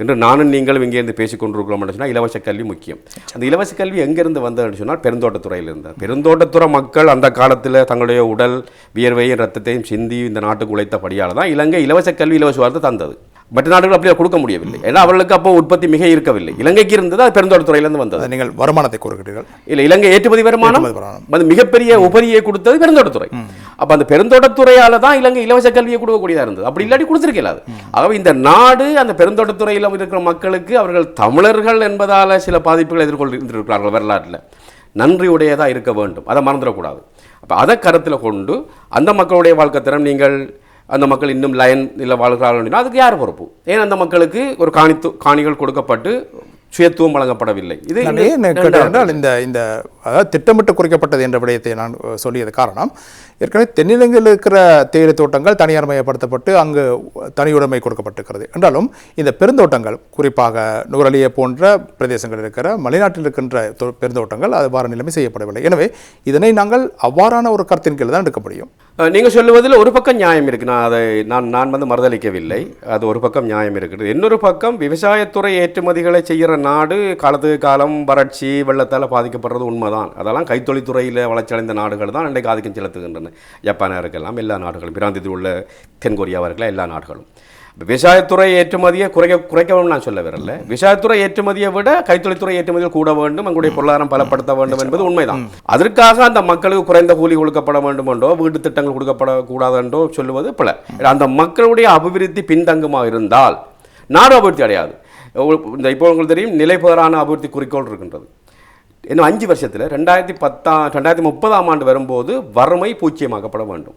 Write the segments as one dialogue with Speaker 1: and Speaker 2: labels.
Speaker 1: இன்று நானும் நீங்களும் இங்கே இருந்து பேசிக் கொண்டிருக்கிறோம் என்று சொன்னால் இலவச கல்வி முக்கியம். அந்த இலவச கல்வி எங்கிருந்து வந்ததுன்னு சொன்னால் பெருந்தோட்டத்துறையில் இருந்தார் பெருந்தோட்டத்துறை மக்கள் அந்த காலத்தில் தங்களுடைய உடல் வியர்வையும் ரத்தத்தையும் சிந்தி இந்த நாட்டுக்கு உழைத்தபடியால் தான் இலங்கை இலவச கல்வி இலவச வார்த்தை தந்தது. மற்ற நாடுகள் அப்படியே கொடுக்க முடியவில்லை. ஏன்னா அவர்களுக்கு அப்போ உற்பத்தி மிக இருக்கவில்லை. இலங்கைக்கு இருந்தது அது பெருந்தோட்டத்துறையிலிருந்து வந்தது.
Speaker 2: நீங்கள் வருமானத்தை கூறுகிறீர்கள்
Speaker 1: இல்ல இலங்கை ஏற்றுமதி வருமானம். அது மிகப்பெரிய உபரியை கொடுத்தது பெருந்தோட்டத்துறை. அப்ப அந்த பெருந்தோட்டத்துறையால தான் இலங்கை இலவச கல்வியை கொடுக்கக்கூடியதா இருந்தது. அப்படி இல்லாட்டி கொடுத்துருக்கலாது ஆகவே இந்த நாடு அந்த பெருந்தோட்டத்துறையில் இருக்கிற மக்களுக்கு அவர்கள் தமிழர்கள் என்பதால சில பாதிப்புகளை எதிர்கொண்டிருக்கிறார்கள் வரலாற்றில் நன்றியுடையதா இருக்க வேண்டும். அதை மறந்துடக்கூடாது. அப்ப அதை கருத்தில் கொண்டு அந்த மக்களுடைய வாழ்க்கை தரம் நீங்கள் அந்த மக்கள் இன்னும் லயன் இல்லை வாழ்கிறார்கள் அப்படின்னா அதுக்கு யார் பொறுப்பு? ஏன் அந்த மக்களுக்கு ஒரு காணித்து காணிகள் கொடுக்கப்பட்டு சுயத்துவம் வழங்கப்படவில்லை? இது
Speaker 2: இந்த இந்த அதாவது திட்டமிட்டு குறைக்கப்பட்டது என்ற விடயத்தை நான் சொல்லியது காரணம். ஏற்கனவே தென்னிலங்கையில் இருக்கிற தேயிலை தோட்டங்கள் தனியார் மயப்படுத்தப்பட்டு அங்கு தனியுடைமை கொடுக்கப்பட்டிருக்கிறது. என்றாலும் இந்த பெருந்தோட்டங்கள் குறிப்பாக நூரலியை போன்ற பிரதேசங்கள் இருக்கிற மலைநாட்டில் இருக்கின்ற தோ- பெருந்தோட்டங்கள் அவ்வாறு நிலைமை செய்யப்படவில்லை. எனவே இதனை நாங்கள் அவ்வாறான ஒரு கருத்தின் கீழ் தான் எடுக்க முடியும்.
Speaker 1: நீங்கள் சொல்லுவதில் ஒரு பக்கம் நியாயம் இருக்கு. நான் அதை நான் நான் வந்து மறுதளிக்கவில்லை. அது ஒரு பக்கம் நியாயம் இருக்குது. இன்னொரு பக்கம் விவசாயத்துறை ஏற்றுமதிகளை செய்கிற நாடு காலத்துக்கு காலம் வறட்சி வெள்ளத்தால் பாதிக்கப்படுறது உண்மைதான். அதெல்லாம் கைத்தொழில்துறையில் வளர்ச்சியடைந்த நாடுகள் தான் இன்றைக்கு ஆதிக்கம் செலுத்துகின்றன. ஜப்பானாக இருக்கலாம் எல்லா நாடுகளும். பிராந்தியத்தில் உள்ள தென்கொரியாவாக இருக்கலாம் எல்லா நாடுகளும். விவசாயத்துறை ஏற்றுமதியை குறைக்க குறைக்கவும் நான் சொல்ல வரல விவசாயத்துறை ஏற்றுமதியை விட கைத்தொழில்துறை ஏற்றுமதிகள் கூட வேண்டும் அங்குடைய பொருளாதாரம் பலப்படுத்த வேண்டும் என்பது உண்மைதான். அதற்காக அந்த மக்களுக்கு குறைந்த கூலி கொடுக்கப்பட வேண்டும் என்றோ வீட்டு திட்டங்கள் கொடுக்கப்படக்கூடாது என்றோ சொல்லுவது பிழை. அந்த மக்களுடைய அபிவிருத்தி பின்தங்கமாக இருந்தால் நாடு அபிவிருத்தி அடையாது. இந்த இப்போ உங்களுக்கு தெரியும் நிலைபெறான அபிவிருத்தி குறிக்கோள் இருக்கின்றது. இன்னும் அஞ்சு வருஷத்தில் ரெண்டாயிரத்தி பத்தாம் ரெண்டாயிரத்தி முப்பதாம் ஆண்டு வரும்போது வறுமை பூச்சியமாக்கப்பட வேண்டும்.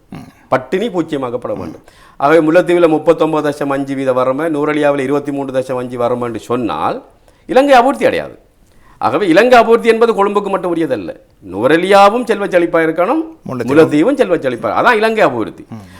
Speaker 1: பட்டினி பூச்சியமாக்கப்பட வேண்டும். ஆகவே முல்லைத்தீவில் முப்பத்தொம்பது தசம் அஞ்சு வீத வறுமை நூறலியாவில் இருபத்தி மூன்று தசம் அஞ்சு வறுமை என்று சொன்னால் இலங்கை அபிவிருத்தி அடையாது. ஆகவே இலங்கை அபிவிருத்தி என்பது கொழும்புக்கு மட்டும் உரியதல்ல. நுவரெலியாவும் செல்வச் செழிப்பாக இருக்கணும் முல்லைத்தீவும். செல்வச் செழிப்பாக அதான் இலங்கை அபிவிருத்தி.